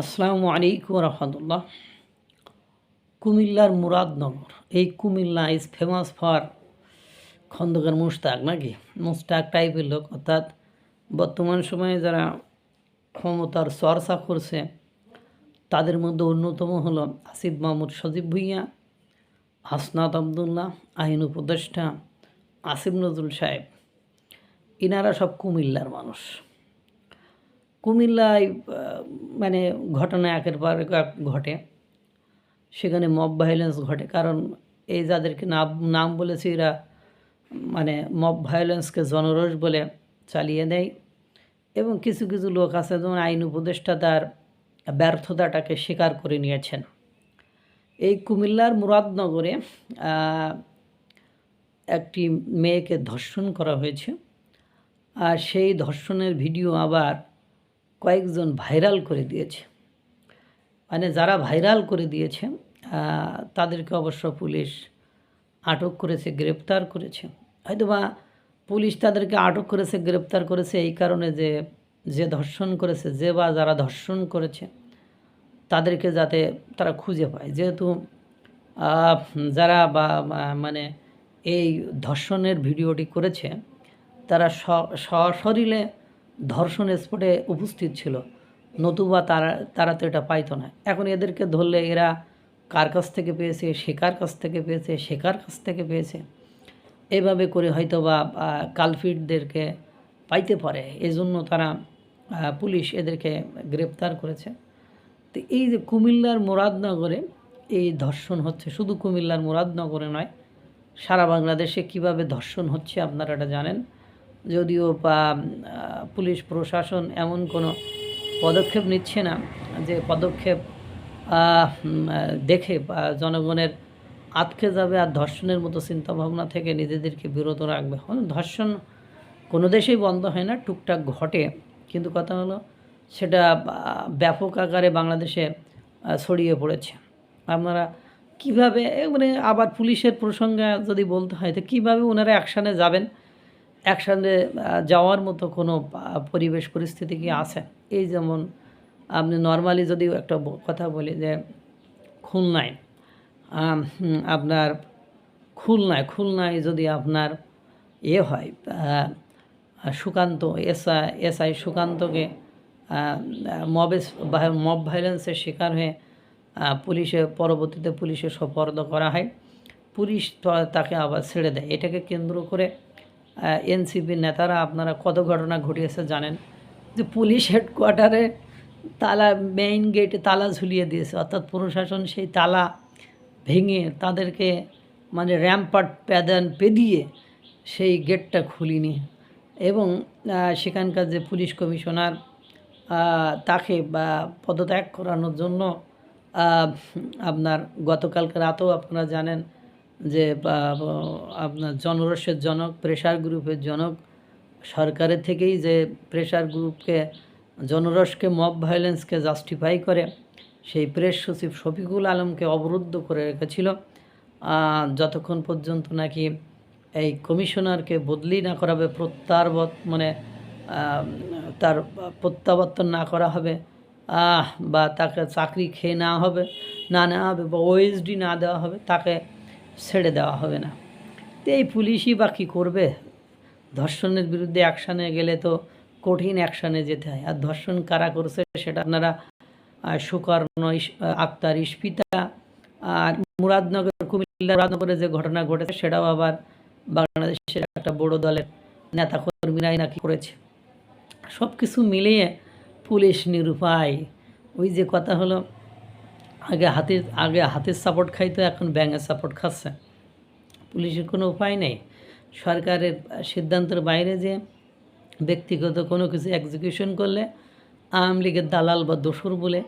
আসসালামু আলাইকুম রহমতুল্লাহ। কুমিল্লার মুরাদনগর, এই Comilla is famous for Khandakar Mushtaq নাকি? মুস্তাক টাইপের লোক, অর্থাৎ বর্তমান সময়ে যারা ক্ষমতার চর্চা করছে, তাদের মধ্যে অন্যতম হল আসিফ মাহমুদ সজীব ভুইয়া, হাসনাত আবদুল্লাহ, আইন উপদেষ্টা আসিফ নজরুল সাহেব। ইনারা সব কুমিল্লার মানুষ। কুমিল্লায় মানে ঘটনা একের পর এক ঘটে। সেখানে মব ভায়োলেন্স ঘটে। কারণ এই যাদেরকে নাম নাম বলেছে এরা মানে মব ভায়োলেন্সকে জনরোষ বলে চালিয়ে দেয়। এবং কিছু কিছু লোক আছে, যেমন আইন উপদেষ্টা তার ব্যর্থতাটাকে স্বীকার করে নিয়েছেন। এই কুমিল্লার মুরাদনগরে একটি মেয়েকে ধর্ষণ করা হয়েছে। আর সেই ধর্ষণের ভিডিও আবার কয়েকজন ভাইরাল করে দিয়েছে। মানে যারা ভাইরাল করে দিয়েছে তাদেরকে অবশ্য পুলিশ আটক করেছে, গ্রেপ্তার করেছে। হয়তো বা পুলিশ তাদেরকে আটক করেছে, গ্রেপ্তার করেছে এই কারণে যে যে ধর্ষণ করেছে, যে বা যারা ধর্ষণ করেছে, তাদেরকে যাতে তারা খুঁজে পায়। যেহেতু যারা বা মানে এই ধর্ষণের ভিডিওটি করেছে, তারা সশরীরে ধর্ষণ স্পটে উপস্থিত ছিল। নতুবা তারা তারা তো এটা পাইতো না। এখন এদেরকে ধরলে এরা কার কাছ থেকে পেয়েছে শেখার কাছ থেকে পেয়েছে শেখার কাছ থেকে পেয়েছে? এভাবে করে হয়তো বা কালফিটদেরকে পাইতে পারে। এজন্য তারা পুলিশ এদেরকে গ্রেপ্তার করেছে। তো এই যে কুমিল্লার মুরাদনগরে এই ধর্ষণ হচ্ছে, শুধু কুমিল্লার মুরাদনগরে নয়, সারা বাংলাদেশে কীভাবে ধর্ষণ হচ্ছে আপনারা এটা জানেন? যদিও বা পুলিশ প্রশাসন এমন কোনো পদক্ষেপ নিচ্ছে না যে পদক্ষেপ দেখে বা জনগণের আটকে যাবে আর ধর্ষণের মতো চিন্তাভাবনা থেকে নিজেদেরকে বিরত রাখবে। হ্যাঁ, ধর্ষণ কোনো দেশেই বন্ধ হয় না টুকটাক ঘটে। কিন্তু কথা হলো সেটা ব্যাপক আকারে বাংলাদেশে ছড়িয়ে পড়েছে। আপনারা কীভাবে মানে আবার পুলিশের প্রসঙ্গে যদি বলতে হয় তো কীভাবে ওনারা অ্যাকশানে যাবেন? অ্যাকশানে যাওয়ার মতো কোনো পরিবেশ পরিস্থিতি কি আছে? এই যেমন আপনি নর্মালি যদি একটা কথা বলি যে খুলনায় আপনার খুলনায় খুলনায় যদি আপনার এ হয় সুকান্ত, এসআই এসআই সুকান্তকে মবে মব ভায়োলেন্সের শিকার হয়ে পুলিশে, পরবর্তীতে পুলিশে সোপর্দ করা হয়। পুলিশ তাকে আবার ছেড়ে দেয়। এটাকে কেন্দ্র করে এনসিপির নেতারা আপনারা কত ঘটনা ঘটিয়েছে জানেন? যে পুলিশ হেডকোয়ার্টারে তালা মেইন গেটে তালা ঝুলিয়ে দিয়েছে, অর্থাৎ প্রশাসন সেই তালা ভেঙে তাদেরকে মানে র্যাম্পার্ট প্যাদান পেদিয়ে সেই গেটটা খুলিনি। এবং সেখানকার যে পুলিশ কমিশনার তাকে, বা পদত্যাগ করানোর জন্য আপনার গতকালকে রাতেও আপনারা জানেন যে আপনার জনরসের জনক প্রেশার গ্রুপের জনক, সরকারের থেকেই যে প্রেশার গ্রুপকে জনরসকে মব ভায়োলেন্সকে জাস্টিফাই করে, সেই প্রেস সচিব শফিকুল আলমকে অবরুদ্ধ করে রেখেছিল। যতক্ষণ পর্যন্ত নাকি এই কমিশনারকে বদলি না করা হবে প্রত্যাবর্ত মানে তার প্রত্যাবর্তন না করা হবে বা তাকে চাকরি খেয়ে নেওয়া হবে, না নেওয়া হবে, বা ওএসডি না দেওয়া হবে, তাকে ছেড়ে দেওয়া হবে না। তো এই পুলিশই বা কী করবে? ধর্ষণের বিরুদ্ধে অ্যাকশানে গেলে তো কঠিন অ্যাকশানে যেতে হয়। আর ধর্ষণ কারা করছে সেটা আপনারা সুকর্ণ আক্তার ইস্পিতা, আর মুরাদনগর, কুমিল্লা, মুরাদনগরে যে ঘটনা ঘটেছে সেটাও আবার বাংলাদেশের একটা বড় দলের নেতাকর্মীরাই নাকি করেছে। সব কিছু মিলিয়ে পুলিশ নিরুপায়। ওই যে কথা হলো আগে হাতের আগে হাতের সাপোর্ট খাইতো, এখন ব্যাঙের সাপোর্ট খাচ্ছে। পুলিশের কোনো উপায় নেই। সরকারের সিদ্ধান্তের বাইরে যে ব্যক্তিগত কোনো কিছু এক্সিকিউশন করলে আওয়ামী লীগের দালাল বা দোসর বলে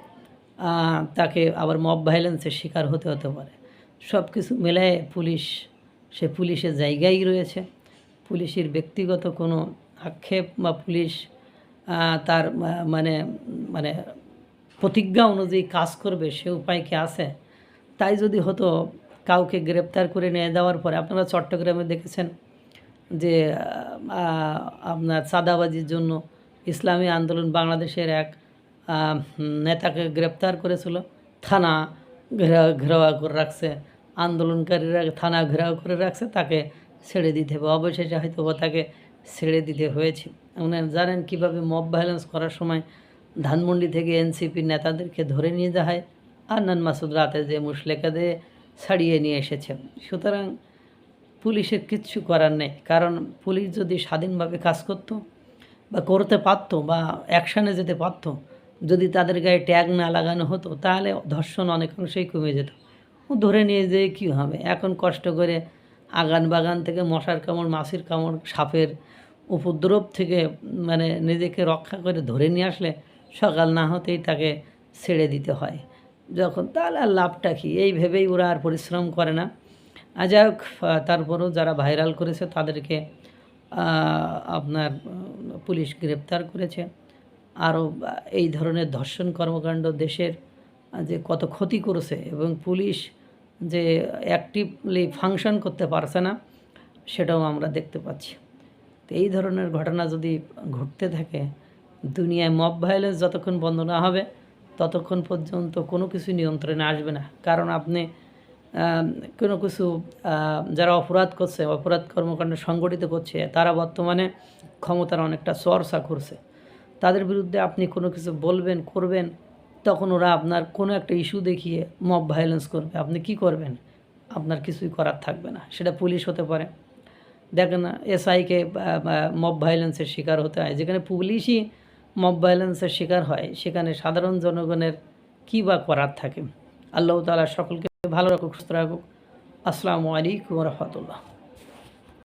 তাকে আবার মব ভায়োলেন্সের শিকার হতে হতে পারে। সব কিছু মেলায় পুলিশ, সে পুলিশের জায়গায় রয়েছে। পুলিশের ব্যক্তিগত কোনো আক্ষেপ বা পুলিশ তার মানে মানে প্রতিজ্ঞা অনুযায়ী কাজ করবে, সে উপায় কি আছে? তাই যদি হতো, কাউকে গ্রেপ্তার করে নিয়ে যাওয়ার পরে আপনারা চট্টগ্রামে দেখেছেন যে আপনার চাঁদাবাজির জন্য ইসলামী আন্দোলন বাংলাদেশের এক নেতাকে গ্রেপ্তার করেছিল। থানা ঘেরাও ঘেরাওয়া করে রাখছে। আন্দোলনকারীরা থানা ঘেরাও করে রাখছে, তাকে ছেড়ে দিতে হবে। অবশেষে হয়তো তাকে ছেড়ে দিতে হয়েছে। উনি জানেন কীভাবে মব ভায়োলেন্স করার সময় ধানমন্ডি থেকে এনসিপির নেতাদেরকে ধরে নিয়ে যাওয়া হয় নান মাসুদ রাতে যে মুশলেকা দিয়ে ছাড়িয়ে নিয়ে এসেছে। সুতরাং পুলিশের কিচ্ছু করার নেই, কারণ পুলিশ যদি স্বাধীনভাবে কাজ করত বা করতে পারতো বা অ্যাকশানে যেতে পারতো, যদি তাদের গায়ে ট্যাগ না লাগানো হতো, তাহলে ধর্ষণ অনেকাংশেই কমে যেত। ধরে নিয়ে যেয়ে কী হবে? এখন কষ্ট করে আগান বাগান থেকে মশার কামড়, মাছির কামড়, সাপের উপদ্রব থেকে মানে নিজেকে রক্ষা করে ধরে নিয়ে আসলে সকাল না হতেই তাকে ছেড়ে দিতে হয়। যখন তাহলে আর লাভটা কী? এই ভেবেই ওরা আর পরিশ্রম করে না। আর যাই হোক তারপরেও যারা ভাইরাল করেছে তাদেরকে আপনার পুলিশ গ্রেপ্তার করেছে। আরও এই ধরনের ধর্ষণ কর্মকাণ্ড দেশের যে কত ক্ষতি করেছে এবং পুলিশ যে অ্যাক্টিভলি ফাংশন করতে পারছে না, সেটাও আমরা দেখতে পাচ্ছি। তো এই ধরনের ঘটনা যদি ঘটতে থাকে দুনিয়ায় মব ভায়োলেন্স যতক্ষণ বন্ধ না হবে, ততক্ষণ পর্যন্ত কোনো কিছু নিয়ন্ত্রণে আসবে না। কারণ আপনি কোনো কিছু যারা অপরাধ করছে, অপরাধ কর্মকাণ্ড সংগঠিত করছে, তারা বর্তমানে ক্ষমতার অনেকটা চর্চা করছে। তাদের বিরুদ্ধে আপনি কোনো কিছু বলবেন, করবেন, তখন ওরা আপনার কোনো একটা ইস্যু দেখিয়ে মব ভায়োলেন্স করবে। আপনি কি করবেন? আপনার কিছুই করার থাকবে না। সেটা পুলিশ হতে পারে। দেখেন এসআইকে মব ভায়োলেন্সের শিকার হতে হয়। যেখানে পুলিশই মব ভায়োলেন্সের শিকার হয়, সেখানে সাধারণ জনগণের কী বা করার থাকে? আল্লাহ তালা সকলকে ভালো রাখুক, সুস্থ রাখুক। আসসালামু আলাইকুম রহমতুল্লাহ।